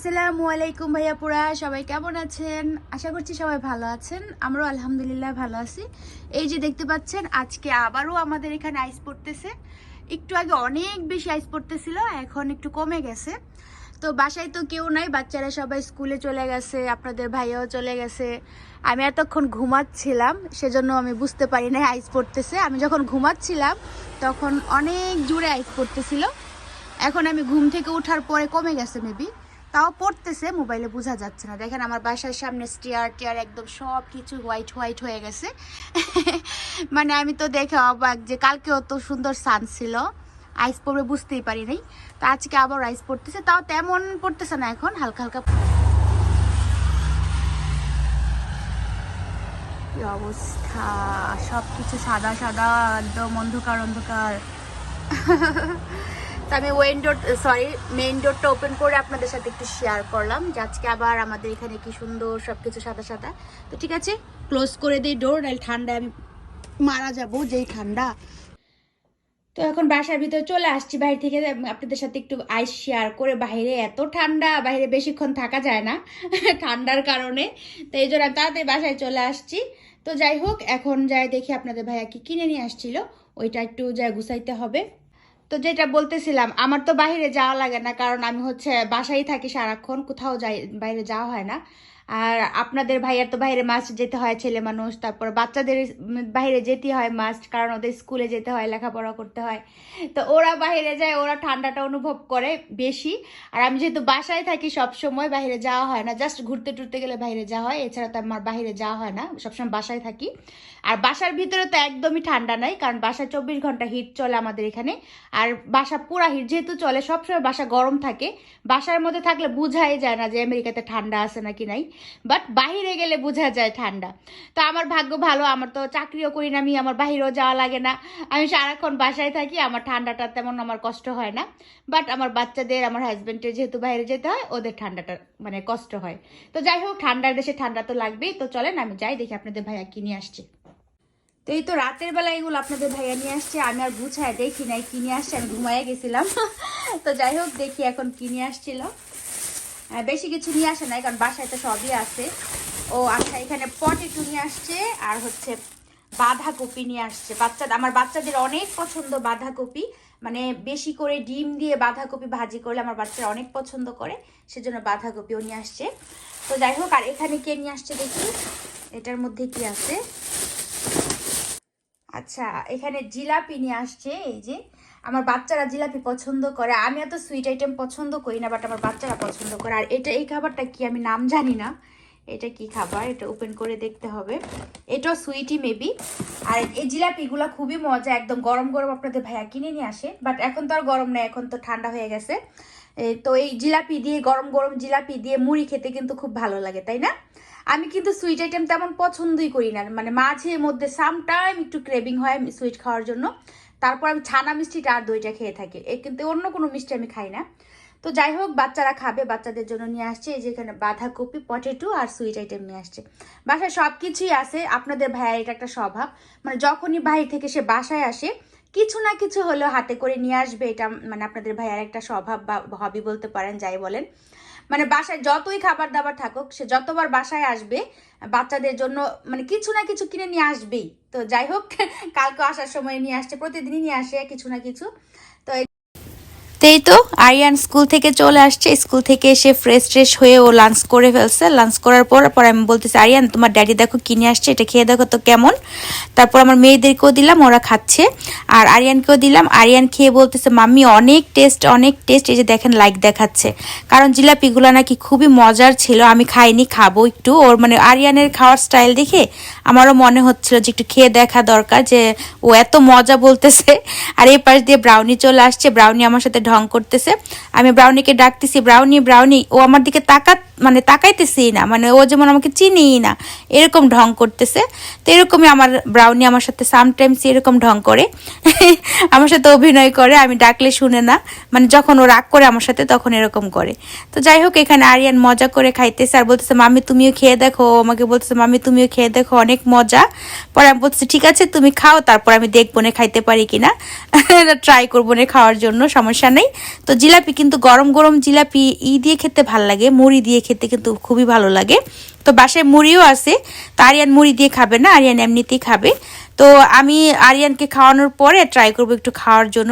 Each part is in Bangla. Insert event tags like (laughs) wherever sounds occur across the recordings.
আসসালামু আলাইকুম ভাইয়া পুরা, সবাই কেমন আছেন? আশা করছি সবাই ভালো আছেন। আমরাও আলহামদুলিল্লাহ ভালো আছি। এই যে দেখতে পাচ্ছেন, আজকে আবারও আমাদের এখানে আইস পড়তেছে। একটু আগে অনেক বেশি আইস পড়তেছিল, এখন একটু কমে গেছে। তো বাসায় তো কেউ নাই, বাচ্চারা সবাই স্কুলে চলে গেছে, আপনাদের ভাইয়াও চলে গেছে। আমি এতক্ষণ ঘুমাচ্ছিলাম, সেজন্য আমি বুঝতে পারি না আইস পড়তেছে। আমি যখন ঘুমাচ্ছিলাম, তখন অনেক জুড়ে আইস পড়তেছিল। এখন আমি ঘুম থেকে ওঠার পরে কমে গেছে মেবি তাও পড়তেছে, মোবাইলে বোঝা যাচ্ছে না। দেখেন আমার বাসার সামনে স্টিয়ার টিয়ার একদম সব কিছু হোয়াইট হোয়াইট হয়ে গেছে। (laughs) মানে আমি তো দেখে অবাক যে কালকে অত সুন্দর সান ছিল। আইস পড়বে বুঝতেই পারি নাই। তো আজকে আবার আইস পড়তেছে, তাও তেমন পড়তেছে না এখন, হালকা হালকা অবস্থা? সব কিছু সাদা সাদা, একদম অন্ধকার অন্ধকার। (laughs) তো আমি ওয়েন ডোর সরি মেইন ডোরটা ওপেন করে আপনাদের সাথে একটু শেয়ার করলাম যে আজকে আবার আমাদের এখানে কি সুন্দর সব কিছু সাদা সাদা। তো ঠিক আছে ক্লোজ করে দিই ডোর নাহলে ঠান্ডায় আমি মারা যাব যেই ঠান্ডা। তো এখন বাসার ভিতরে চলে আসছি, বাইরে থেকে আপনাদের সাথে একটু আইস শেয়ার করে। বাইরে এত ঠান্ডা, বাইরে বেশিক্ষণ থাকা যায় না, (laughs) ঠান্ডার কারণে। তো এই জন্য তাড়াতাড়ি বাসায় চলে আসছি। তো যাই হোক, এখন যাই দেখি আপনাদের ভাইয়া কি কিনে নিয়ে আসছিল, ওইটা একটু যাই গুছাইতে হবে। তো যেটা বলতেছিলাম, আমার তো বাহিরে যাওয়া লাগে না, কারণ আমি হচ্ছে বাসায় থাকি সারাক্ষণ, কোথাও যাই, বাইরে যাওয়া হয় না। আর আপনাদের ভাইয়ার তো বাইরে মাস্ট যেতে হয়, ছেলে মানুষ। তারপর বাচ্চাদের বাইরে যেতে হয় মাস্ট কারণ ওদের স্কুলে যেতে হয়, লেখাপড়া করতে হয়। তো ওরা বাইরে যায়, ওরা ঠান্ডাটা অনুভব করে বেশি। আর আমি যেহেতু বাসায় থাকি সব সময় বাইরে যাওয়া হয় না। জাস্ট ঘুরতে টুরতে গেলে বাইরে যাওয়া হয়। এছাড়া তো আমার বাইরে যাওয়া হয় না, সবসময় বাসায় থাকি। আর বাসার ভিতরে তো একদমই ঠান্ডা নাই, কারণ বাসায় চব্বিশ ঘণ্টা হিট চলে আমাদের এখানে। আর বাসা পুরা হিট যেহেতু চলে, সবসময় বাসা গরম থাকে। বাসার মধ্যে থাকলে বোঝাই যায় না যে আমেরিকাতে ঠান্ডা আছে নাকি নাই। বাট বাহিরে গেলে বোঝা যায় ঠান্ডা। তো আমার ভাগ্য ভালো, আমার তো চাকরিও করি না আমি, আমার বাহিরেও যাওয়া লাগে না। আমি সারাক্ষণ বাসায় থাকি, আমার ঠান্ডাটা তেমন আমার কষ্ট হয় না। বাট আমার বাচ্চাদের, আমার হাজব্যান্ডের যেহেতু বাইরে যেতে হয়, ওদের ঠান্ডাটা মানে কষ্ট হয়। তো যাই হোক, ঠান্ডার দেশে ঠান্ডা তো লাগবেই। তো চলেন, আমি যাই, দেখি আপনাদের ভাইয়া কিনে আসছে। তো এই তো রাতের বেলা এগুলো আপনাদের ভাইয়া নিয়ে আসছে, আমি আর গুছায় দেখি নাই কিনে আসছে, আমি ঘুমাইয়া গেছিলাম। (laughs) তো যাই হোক, দেখি এখন কিনে আসছিল। বেশি কিছু নিয়ে আসে নাই, কারণ বাসায় তো সবই আছে। ও আচ্ছা এখানে পটেটো নিয়ে আসছে, আর হচ্ছে বাঁধাকপি নিয়ে আসছে। বাচ্চা, আমার বাচ্চাদের অনেক পছন্দ বাঁধাকপি। মানে বেশি করে ডিম দিয়ে বাঁধাকপি ভাজি করলে আমার বাচ্চারা অনেক পছন্দ করে, সেজন্য বাঁধাকপিও নিয়ে আসছে। তো যাই হোক, আর এখানে কে নিয়ে আসছে দেখি? এটার মধ্যে কি আছে? আচ্ছা এখানে জিলাপি নিয়ে আসছে, এই যে। আমার বাচ্চারা জিলাপি পছন্দ করে, আমি এত সুইট আইটেম পছন্দ করি না বাট আমার বাচ্চারা পছন্দ করে। আর এটা, এই খাবারটা কি আমি নাম জানি না। এটা কি খাবার? এটা ওপেন করে দেখতে হবে। এটাও সুইটই মেবি আর এই জিলাপিগুলো খুবই মজা, একদম গরম গরম আপনাদের ভাইয়া কিনে নিয়ে আসে। বাট এখন তো আর গরম নেই, এখন তো ঠান্ডা হয়ে গেছে। তো এই জিলাপি দিয়ে, গরম গরম জিলাপি দিয়ে মুড়ি খেতে কিন্তু খুব ভালো লাগে, তাই না? আমি কিন্তু সুইট আইটেম তেমন পছন্দই করি না। মানে মাঝে মধ্যে সামটাইম একটু ক্রেভিং হয় সুইট খাওয়ার জন্য। তারপর আমি ছানা মিষ্টিটা আর দইটা খেয়ে থাকি। কিন্তু অন্য কোনো মিষ্টি আমি খাই না। তো যাই হোক, বাচ্চারা খাবে, বাচ্চাদের জন্য নিয়ে আসছে। এই যে এখানে বাঁধাকপি, পটেটো আর সুইট আইটেম নিয়ে আসছে। বাসায় সব কিছুই আছে। আপনাদের ভাইয়ের এটা একটা স্বভাব। মানে যখনই বাইরে থেকে সে বাসায় আসে, কিছু না কিছু হলেও হাতে করে নিয়ে আসবে। এটা মানে আপনাদের ভাইয়ার একটা স্বভাব বা হবি বলতে পারেন, যাই বলেন। মানে বাসায় যতই খাবার দাবার থাকুক, সে যতবার বাসায় আসবে, বাচ্চাদের জন্য মানে কিছু না কিছু কিনে নিয়ে আসবেই। তো যাই হোক, কালকে আসার সময় নিয়ে আসছে, প্রতিদিনই নিয়ে আসে কিছু না কিছু। এই তো আরিয়ান স্কুল থেকে চলে আসছে। স্কুল থেকে এসে ফ্রেশ ট্রেশ হয়ে ও লাঞ্চ করে ফেলছে। লাঞ্চ করার পর পর আমি বলতেছি, আরিয়ান, তোমার ড্যাডি দেখো কিনে আসছে, এটা খেয়ে দেখো তো কেমন। তারপর আমার মেয়েদেরকেও দিলাম, ওরা খাচ্ছে। আর আরিয়ানকেও দিলাম। আরিয়ান খেয়ে বলতেছে, মাম্মি, অনেক টেস্ট অনেক টেস্ট এই যে দেখেন লাইক দেখাচ্ছে। কারণ জিলাপিগুলো নাকি খুবই মজার ছিল, আমি খাইনি, খাব একটু। ওর মানে আরিয়ানের খাওয়ার স্টাইল দেখে আমারও মনে হচ্ছিল যে একটু খেয়ে দেখা দরকার, যে ও এত মজা বলতেছে। আর এই পাশ দিয়ে ব্রাউনি চলে আসছে। ব্রাউনি আমার সাথে ঢং করতেছে। আমি ব্রাউনিকে ডাকতেছি, ব্রাউনি ব্রাউনি। ও আমার দিকে তাকা মানে তাকাইতেছি না। মানে ও যেমন আমাকে চিনিই না, এরকম ঢং করতেছে। তো এরকমই আমার ব্রাউনি আমার সাথে সামটাইমস এরকম ঢং করে। (laughs) আমার সাথে অভিনয় করে, আমি ডাকলে শুনে না। মানে যখন ও রাগ করে আমার সাথে, তখন এরকম করে। তো যাই হোক, এখানে আরিয়ান মজা করে খাইতেছে আর বলতেছে, মামি, তুমিও খেয়ে দেখো। আমাকে বলতেছে, মামি, তুমিও খেয়ে দেখো, অনেক মজা। পরে আমি বলতেছি, ঠিক আছে, তুমি খাও, তারপর আমি দেখব, না খাইতে পারি কিনা? (laughs) ট্রাই করব, না খাওয়ার জন্য, সমস্যা নেই। বানাই তো জিলাপি কিন্তু গরম গরম জিলাপি ই দিয়ে খেতে ভালো লাগে, মুড়ি দিয়ে খেতে কিন্তু খুবই ভালো লাগে। তো বাসায় মুড়িও আছে, তো আরিয়ান মুড়ি দিয়ে খাবে না, আরিয়ান এমনিতেই খাবে। তো আমি আরিয়ানকে খাওয়ানোর পরে ট্রাই করব একটু খাওয়ার জন্য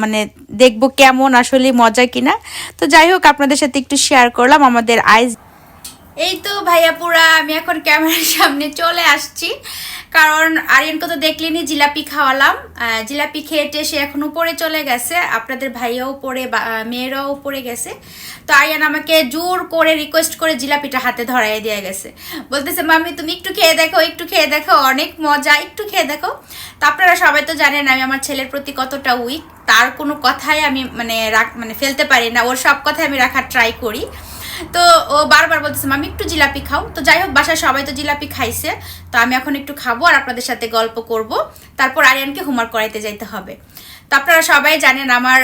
মানে দেখব কেমন, আসলে মজা কিনা। তো যাই হোক, আপনাদের সাথে একটু শেয়ার করলাম আমাদের আইস এই তো ভাইয়াপুরা আমি এখন ক্যামেরার সামনে চলে আসছি। কারণ আরিয়ানকে তো দেখলেনি জিলাপি খাওয়ালাম। জিলাপি খেয়ে সে এখন উপরে চলে গেছে। আপনাদের ভাইয়াও উপরে, বা- মেয়েরাও উপরে গেছে। তো আরিয়ান আমাকে জোর করে রিকোয়েস্ট করে জিলাপিটা হাতে ধরাই দিয়ে গেছে। বলতেছে, মাম্মি, তুমি একটু খেয়ে দেখো, একটু খেয়ে দেখো, অনেক মজা, একটু খেয়ে দেখো। তো আপনারা সবাই তো জানেন আমি আমার ছেলের প্রতি কতটা উইক তার কোনো কথাই আমি মানে রাখ মানে ফেলতে পারি না। ওর সব কথাই আমি রাখার ট্রাই করি। তো ও বারবার বলতেছে, মামি, একটু জিলাপি খাও। তো যাই হোক, বাসায় সবাই তো জিলাপি খাইছে। তো আমি এখন একটু খাব আর আপনাদের সাথে গল্প করব। তারপর আরিয়ানকে হোমওয়ার্ক করাইতে যাইতে হবে। তো আপনারা সবাই জানেন, আমার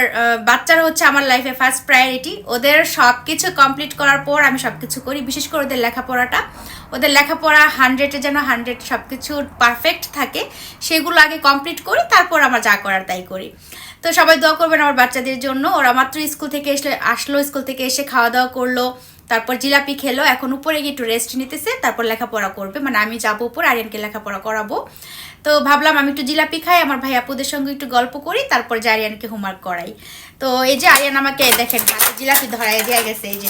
বাচ্চারা হচ্ছে আমার লাইফে ফার্স্ট প্রায়োরিটি ওদের সব কিছু কমপ্লিট করার পর আমি সব কিছু করি, বিশেষ করে ওদের লেখাপড়াটা। ওদের লেখাপড়া হান্ড্রেডে যেন হান্ড্রেড সব কিছু পারফেক্ট থাকে, সেগুলো আগে কমপ্লিট করি, তারপর আমার যা করার তাই করি। তো সবাই দোয়া করবেন আমার বাচ্চাদের জন্য। ওরা মাত্র স্কুল থেকে এসে আসলো, স্কুল থেকে এসে খাওয়া দাওয়া করল, তারপর জিলাপি খেলো, এখন উপরে গিয়ে একটু রেস্ট নিতেছে, তারপর লেখাপড়া করবে। মানে আমি যাব উপর, আরিয়ানকে লেখাপড়া করাবো। তো ভাবলাম আমি একটু জিলাপি খাই, আমার ভাই আপুদের সঙ্গে একটু গল্প করি, তারপর যে আরিয়ানকে হোমওয়ার্ক করাই। তো এই যে আরিয়ান আমাকে দেখেন জিলাপি ধরাই দেওয়া গেছে, এই যে।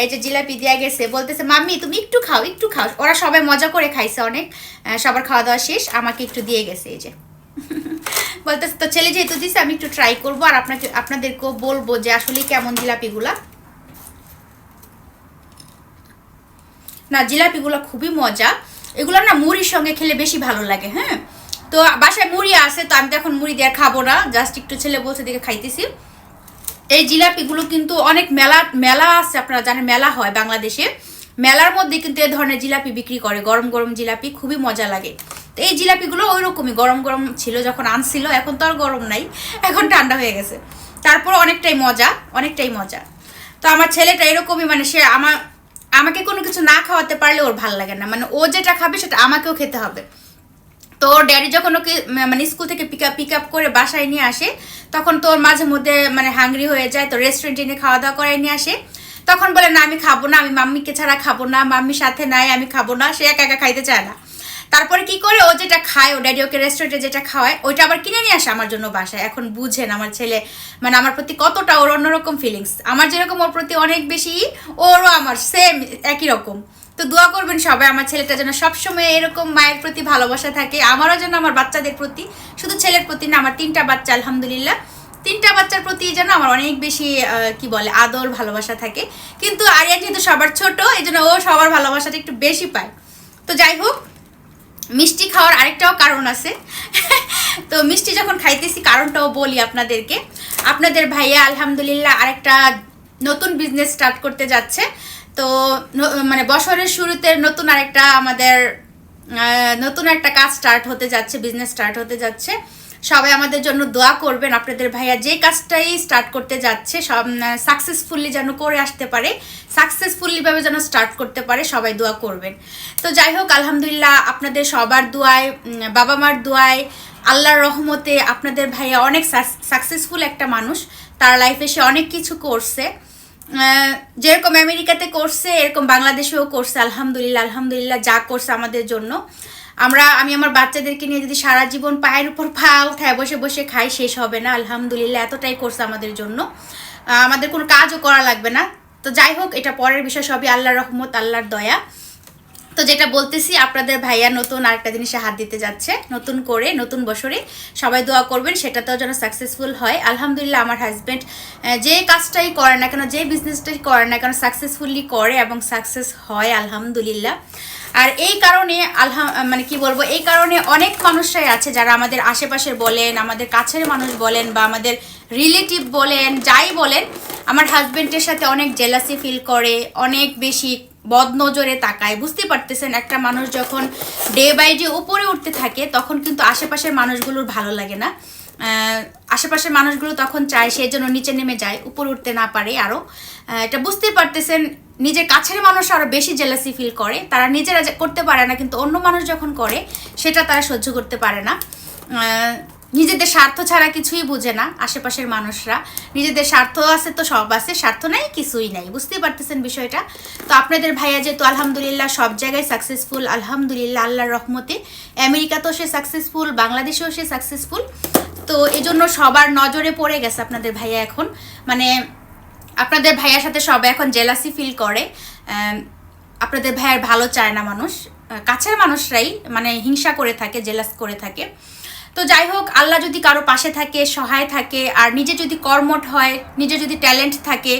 এই যে জিলাপি দেওয়া গেছে, বলতেছে, মাম্মি, তুমি একটু খাও একটু খাও। ওরা সবাই মজা করে খাইছে অনেক সবার খাওয়া দাওয়া শেষ, আমাকে একটু দিয়ে গেছে, এই যে। বলতেছে, তো ছেলে যেহেতু দিছে, আমি একটু ট্রাই করব আর আপনাকে, আপনাদেরকেও বলব যে আসলে কেমন জিলাপিগুলা। না, জিলাপিগুলো খুবই মজা। এগুলো না মুড়ির সঙ্গে খেলে বেশি ভালো লাগে হ্যাঁ? তো বাসায় মুড়ি আছে, তো আমি তো এখন মুড়ি দিয়ে খাব না। জাস্ট একটু ছেলে বলছে, দেখে খাইতেছি। এই জিলাপিগুলো কিন্তু অনেক মেলা মেলা আছে, আপনারা জানেন, মেলা হয় বাংলাদেশে। মেলার মধ্যে কিন্তু এই ধরনের জিলাপি বিক্রি করে, গরম গরম জিলাপি, খুবই মজা লাগে। তো এই জিলাপিগুলো ওই রকমই গরম গরম ছিল যখন আনছিল, এখন তো আর গরম নাই, এখন ঠান্ডা হয়ে গেছে। তারপর অনেকটাই মজা অনেকটাই মজা। তো আমার ছেলেটা এরকমই মানে সে আমার আমাকে কোনো কিছু না খাওয়াতে পারলে ওর ভালো লাগে না। মানে ও যেটা খাবে সেটা আমাকেও খেতে হবে। তো ওর ড্যাডি যখন ওকে মানে স্কুল থেকে পিক আপ পিক আপ করে বাসায় নিয়ে আসে, তখন তো ওর মাঝে মধ্যে মানে হাংরি হয়ে যায়, তো রেস্টুরেন্টে নিয়ে খাওয়া দাওয়া করে নিয়ে আসে। তখন বলে, না, আমি খাব না, আমি মাম্মিকে ছাড়া খাব না মাম্মির সাথে নাই, আমি খাব না। সে একা একা খাইতে চায় না। তারপরে কি করে ও যেটা খায়, ও ড্যাডি ওকে রেস্টুরেন্টে যেটা খাওয়ায়, ওইটা আবার কিনে নিয়ে আসে আমার জন্য বাসায়। এখন বুঝেন আমার ছেলে মানে আমার প্রতি কতটা ওর অন্যরকম ফিলিংস আমার যেরকম ওর প্রতি অনেক বেশি, ওরও আমার সেম একই রকম। তো দোয়া করবেন সবাই, আমার ছেলেটা যেন সবসময় এরকম মায়ের প্রতি ভালোবাসা থাকে, আমারও যেন আমার বাচ্চাদের প্রতি, শুধু ছেলের প্রতি না, আমার তিনটা বাচ্চা, আলহামদুলিল্লাহ। তিনটা বাচ্চার প্রতি যেন আমার অনেক বেশি কি বলে, আদর, ভালোবাসা থাকে। কিন্তু আরিয়ান যেহেতু সবার ছোট এই জন্য ও সবার ভালোবাসাটা একটু বেশি পায়। তো যাই হোক মিষ্টি খাওয়ার আরেকটাও কারণ আছে। তো মিষ্টি যখন খাইতেছি, কারণটাও বলি আপনাদেরকে। আপনাদের ভাইয়া আলহামদুলিল্লাহ আরেকটা নতুন বিজনেস স্টার্ট করতে যাচ্ছে। তো মানে বছরের শুরুতে নতুন আরেকটা আমাদের নতুন একটা কাজ স্টার্ট হতে যাচ্ছে বিজনেস স্টার্ট হতে যাচ্ছে। সবাই আমাদের জন্য দোয়া করবেন আপনাদের ভাইয়া যে কাজটাই স্টার্ট করতে যাচ্ছে, সব সাকসেসফুলি যেন করে আসতে পারে সাকসেসফুলি ভাবে যেন স্টার্ট করতে পারে, সবাই দোয়া করবেন। তো যাই হোক, আলহামদুলিল্লাহ আপনাদের সবার দোয়ায় বাবা মার দোয়ায়, আল্লাহর রহমতে আপনাদের ভাইয়া অনেক সাকসেসফুল একটা মানুষ। তার লাইফে সে অনেক কিছু করছে। যেরকম আমেরিকাতে করছে, এরকম বাংলাদেশেও করছে, আলহামদুলিল্লাহ আলহামদুলিল্লাহ, যা করছে আমাদের জন্য। আমরা, আমি আমার বাচ্চাদেরকে নিয়ে যদি সারা জীবন পায়ের উপর পা উঠায়, বসে বসে খাই, শেষ হবে না, আলহামদুলিল্লাহ, এতটাই করছে আমাদের জন্য। আমাদের কোনো কাজও করা লাগবে না। তো যাই হোক, এটা পরের বিষয়, সবই আল্লাহর রহমত, আল্লাহর দয়া। তো যেটা বলতেছি, আপনাদের ভাইয়া নতুন আরেকটা জিনিসে হাত দিতে যাচ্ছে, নতুন করে, নতুন বছরে সবাই দোয়া করবেন, সেটাতেও যেন সাকসেসফুল হয়। আলহামদুলিল্লাহ, আমার হাজব্যান্ড যে কাজটাই করে না কেন, যে বিজনেসটাই করে না কেন সাকসেসফুলি করে এবং সাকসেস হয়, আলহামদুলিল্লাহ। আর এই কারণে আলহাম মানে কি বলব, এই কারণে অনেক মানুষরাই আছে যারা আমাদের আশেপাশের বলেন, আমাদের কাছের মানুষ বলেন বা আমাদের রিলেটিভ বলেন, যাই বলেন, আমার হাজবেন্ডের সাথে অনেক জেলাসি ফিল করে, অনেক বেশি বদনজরে তাকায়। বুঝতে পারতেছেন, একটা মানুষ যখন ডে বাই ডে উপরে উঠতে থাকে, তখন কিন্তু আশেপাশের মানুষগুলোর ভালো লাগে না। আশেপাশের মানুষগুলো তখন চায় সে যেন নিচে নেমে যায়, উপরে উঠতে না পারে আরও এটা বুঝতেই পারতেছেন, নিজের কাছের মানুষ আরও বেশি জেলাসি ফিল করে। তারা নিজেরা করতে পারে না, কিন্তু অন্য মানুষ যখন করে, সেটা তারা সহ্য করতে পারে না। নিজেদের স্বার্থ ছাড়া কিছুই বুঝে না আশেপাশের মানুষরা। নিজেদের স্বার্থ আছে তো সব আছে, স্বার্থ নাই, কিছুই নাই। বুঝতেই পারতেছেন বিষয়টা? তো আপনাদের ভাইয়া যেহেতু আলহামদুলিল্লাহ সব জায়গায় সাকসেসফুল আলহামদুলিল্লাহ আল্লাহর রহমতে। আমেরিকাতেও সে সাকসেসফুল বাংলাদেশেও সে সাকসেসফুল তো এই জন্য সবার নজরে পড়ে গেছে আপনাদের ভাইয়া এখন। মানে আপনাদের ভাইয়ার সাথে সবাই এখন জেলাসি ফিল করে। আপনাদের ভাইয়ের ভালো চায় না মানুষ। কাছের মানুষরাই মানে হিংসা করে থাকে জেলাস করে থাকে। তো যাই হোক, আল্লাহ যদি কারও পাশে থাকে, সহায় থাকে, আর নিজে যদি কর্মট হয়, নিজে যদি ট্যালেন্ট থাকে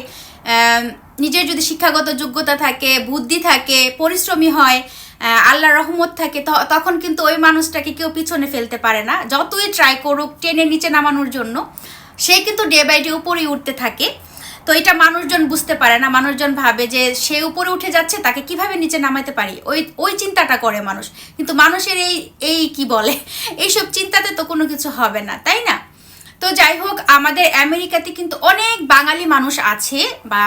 নিজের যদি শিক্ষাগত যোগ্যতা থাকে, বুদ্ধি থাকে, পরিশ্রমী হয় আল্লাহ রহমত থাকে তখন কিন্তু ওই মানুষটাকে কেউ পিছনে ফেলতে পারে না। যতই ট্রাই করুক, টেনে নিচে নামানোর জন্য, সে কিন্তু ডে বাই ডে উপরেই উঠতে থাকে। তো এটা মানুষজন বুঝতে পারে না, মানুষজন ভাবে যে সে উপরে উঠে যাচ্ছে, তাকে কীভাবে নিচে নামাতে পারি? ওই ওই চিন্তাটা করে মানুষ। কিন্তু মানুষের এই এই কি বলে? (laughs) এইসব চিন্তাতে তো কোনো কিছু হবে না, তাই না? তো যাই হোক, আমাদের আমেরিকাতে কিন্তু অনেক বাঙালি মানুষ আছে, বা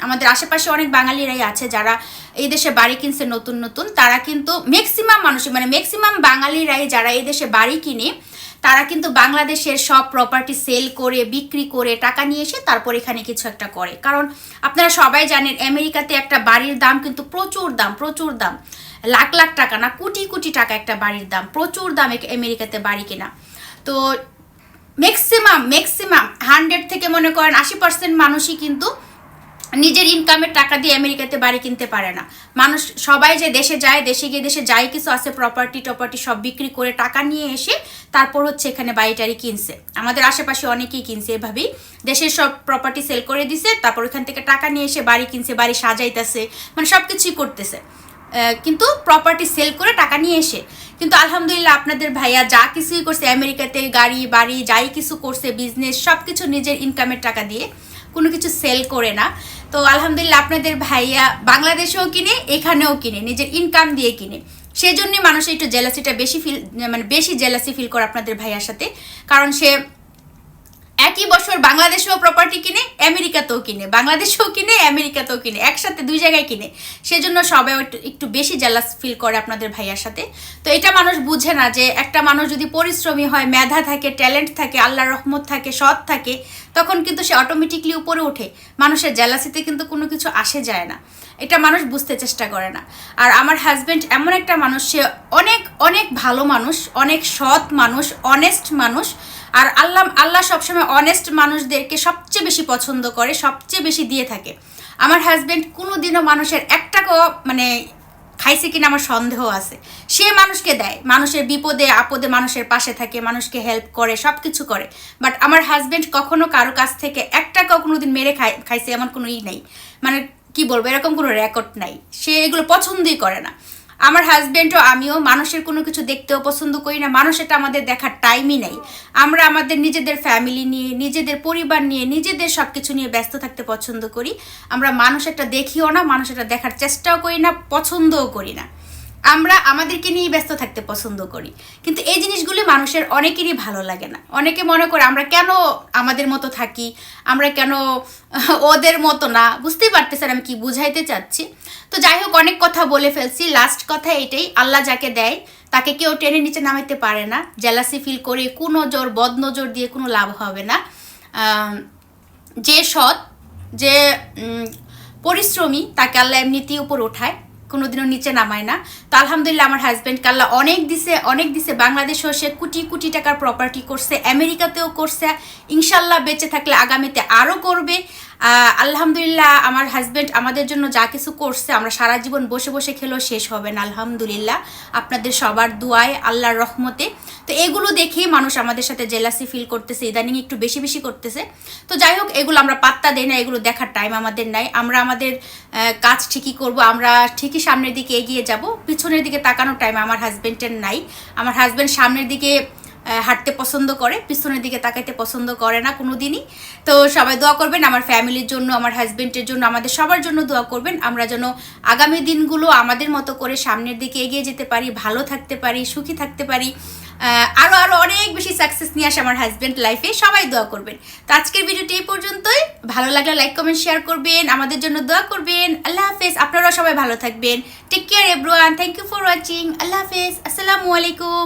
আমাদের আশেপাশে অনেক বাঙালিরাই আছে যারা এই দেশে বাড়ি কিনছে নতুন নতুন। তারা কিন্তু ম্যাক্সিমাম মানুষ মানে ম্যাক্সিমাম বাঙালিরাই যারা এই দেশে বাড়ি কিনে তারা কিন্তু বাংলাদেশের সব প্রপার্টি সেল করে, বিক্রি করে টাকা নিয়ে এসে তারপর এখানে কিছু একটা করে। কারণ আপনারা সবাই জানেন, আমেরিকাতে একটা বাড়ির দাম কিন্তু প্রচুর দাম প্রচুর দাম। লাখ লাখ টাকা না, কোটি কোটি টাকা একটা বাড়ির দাম, প্রচুর দাম আমেরিকাতে বাড়ি কেনা। তো ম্যাক্সিমাম ম্যাক্সিমাম হান্ড্রেড থেকে মনে করেন আশি পার্সেন্ট মানুষই কিন্তু নিজের ইনকামের টাকা দিয়ে আমেরিকাতে বাড়ি কিনতে পারে না। মানুষ সবাই যে দেশে যায়, দেশে গিয়ে দেশে যাই কিছু আছে প্রপার্টি টপার্টি সব বিক্রি করে টাকা নিয়ে এসে তারপর হচ্ছে এখানে বাড়ি টাড়ি কিনছে। আমাদের আশেপাশে অনেকেই কিনছে এভাবেই। দেশের সব প্রপার্টি সেল করে দিছে, তারপর ওখান থেকে টাকা নিয়ে এসে বাড়ি কিনছে, বাড়ি সাজাইতেছে মানে সব কিছুই করতেছে কিন্তু প্রপার্টি সেল করে টাকা নিয়ে এসে। কিন্তু আলহামদুলিল্লাহ আপনাদের ভাইয়া যা কিছুই করছে, আমেরিকাতে গাড়ি, বাড়ি, যাই কিছু করছে বিজনেস সব কিছু নিজের ইনকামের টাকা দিয়ে, কোনো কিছু সেল করে না। তো আলহামদুলিল্লাহ আপনাদের ভাইয়া বাংলাদেশেও কিনে, এখানেও কিনে, নিজের ইনকাম দিয়ে কিনে। সেই জন্যে মানুষ একটু জেলাসিটা বেশি ফিল মানে বেশি জেলাসি ফিল করে আপনাদের ভাইয়ার সাথে। কারণ সে একই বছর বাংলাদেশেও প্রপার্টি কিনে, আমেরিকাতেও কিনে, বাংলাদেশেও কিনে, আমেরিকাতেও কিনে, একসাথে দুই জায়গায় কিনে। সেজন্য সবাই একটু একটু বেশি জেলাস ফিল করে আপনাদের ভাইয়ার সাথে। তো এটা মানুষ বুঝে না যে একটা মানুষ যদি পরিশ্রমী হয়, মেধা থাকে ট্যালেন্ট থাকে, আল্লাহর রহমত থাকে, সৎ থাকে, তখন কিন্তু সে অটোমেটিকলি উপরে ওঠে। মানুষের জেলাসিতে কিন্তু কোনো কিছু আসে যায় না। এটা মানুষ বুঝতে চেষ্টা করে না। আর আমার হাজব্যান্ড এমন একটা মানুষ, সে অনেক অনেক ভালো মানুষ, অনেক সৎ মানুষ অনেস্ট মানুষ। আর আল্লাহ আল্লাহ সবসময় অনেস্ট মানুষদেরকে সবচেয়ে বেশি পছন্দ করে, সবচেয়ে বেশি দিয়ে থাকে। আমার হাজব্যান্ড কোনোদিনও মানুষের এক টাকাও মানে খাইছে কিনা আমার সন্দেহ আছে। সে মানুষকে দেয়, মানুষের বিপদে, আপদে মানুষের পাশে থাকে, মানুষকে হেল্প করে সব কিছু করে। বাট আমার হাজব্যান্ড কখনো কারও কাছ থেকে এক টাকাও কোনোদিন মেরে খাই, খাইছে এমন কোনো ই নেই। মানে কি বলব, এরকম কোনো রেকর্ড নাই। সে এগুলো পছন্দই করে না। আমার হাজব্যান্ডও আমিও মানুষের কোনো কিছু দেখতেও পছন্দ করি না। মানুষ এটা আমাদের দেখার টাইমই নেই। আমরা আমাদের নিজেদের ফ্যামিলি নিয়ে, নিজেদের পরিবার নিয়ে, নিজেদের সব কিছু নিয়ে ব্যস্ত থাকতে পছন্দ করি। আমরা মানুষ একটা দেখিও না, মানুষ এটা দেখার চেষ্টাও করি না, পছন্দও করি না। আমরা আমাদেরকে নিয়েই ব্যস্ত থাকতে পছন্দ করি। কিন্তু এই জিনিসগুলি মানুষের অনেকেরই ভালো লাগে না। অনেকে মনে করে আমরা কেন আমাদের মতো থাকি? আমরা কেন (laughs) ওদের মতো না? বুঝতেই পারতেছেন আমি কি বুঝাইতে চাচ্ছি? তো যাই হোক, অনেক কথা বলে ফেলছি। লাস্ট কথা এটাই, আল্লাহ যাকে দেয়, তাকে কেউ টেনে নিচে নামাইতে পারে না। জেলাসি ফিল করে কুনজর বদনজর দিয়ে কোনো লাভ হবে না। যে সৎ, যে পরিশ্রমী, তাকে আল্লাহ এমনিতেই উপর ওঠায়। কোনোদিনও নিচে নামায় না। তো আলহামদুলিল্লাহ আমার হাজব্যান্ড কাল্লা অনেক দিছে অনেক দিছে। বাংলাদেশেও সে কোটি কোটি টাকার প্রপার্টি করছে আমেরিকাতেও করছে। ইনশাল্লাহ বেঁচে থাকলে আগামীতে আরও করবে। আলহামদুলিল্লাহ, আমার হাজব্যান্ড আমাদের জন্য যা কিছু করছে, আমরা সারা জীবন বসে বসে খেলেও শেষ হবে না, আলহামদুলিল্লাহ। আপনাদের সবার দুয়ায় আল্লাহর রহমতে। তো এগুলো দেখেই মানুষ আমাদের সাথে জেলাসি ফিল করতেছে, ইদানিং একটু বেশি বেশি করতেছে। তো যাই হোক, এগুলো আমরা পাত্তা দেই না, এগুলো দেখার টাইম আমাদের নাই। আমরা আমাদের কাজ ঠিকই করব, আমরা ঠিকই সামনের দিকে এগিয়ে যাব। পিছনের দিকে তাকানোর টাইম আমার হাজব্যান্ডের নাই। আমার হাজব্যান্ড সামনের দিকে হাঁটতে পছন্দ করে, পিছনের দিকে তাকাইতে পছন্দ করে না কোনো দিনই তো সবাই দোয়া করবেন, আমার ফ্যামিলির জন্য, আমার হাজব্যান্ডের জন্য, আমাদের সবার জন্য দোয়া করবেন। আমরা যেন আগামী দিনগুলো আমাদের মতো করে সামনের দিকে এগিয়ে যেতে পারি, ভালো থাকতে পারি, সুখী থাকতে পারি। আরও আরও আরও অনেক বেশি সাকসেস নিয়ে আসে আমার হাজব্যান্ড লাইফে সবাই দোয়া করবেন। তো আজকের ভিডিওটি এই পর্যন্তই। ভালো লাগলে লাইক কমেন্ট শেয়ার করবেন, আমাদের জন্য দোয়া করবেন। আল্লাহ হাফেজ, আপনারাও সবাই ভালো থাকবেন। Take care everyone thank you for watching আল্লাহ হাফেজ, আসসালামু আলাইকুম।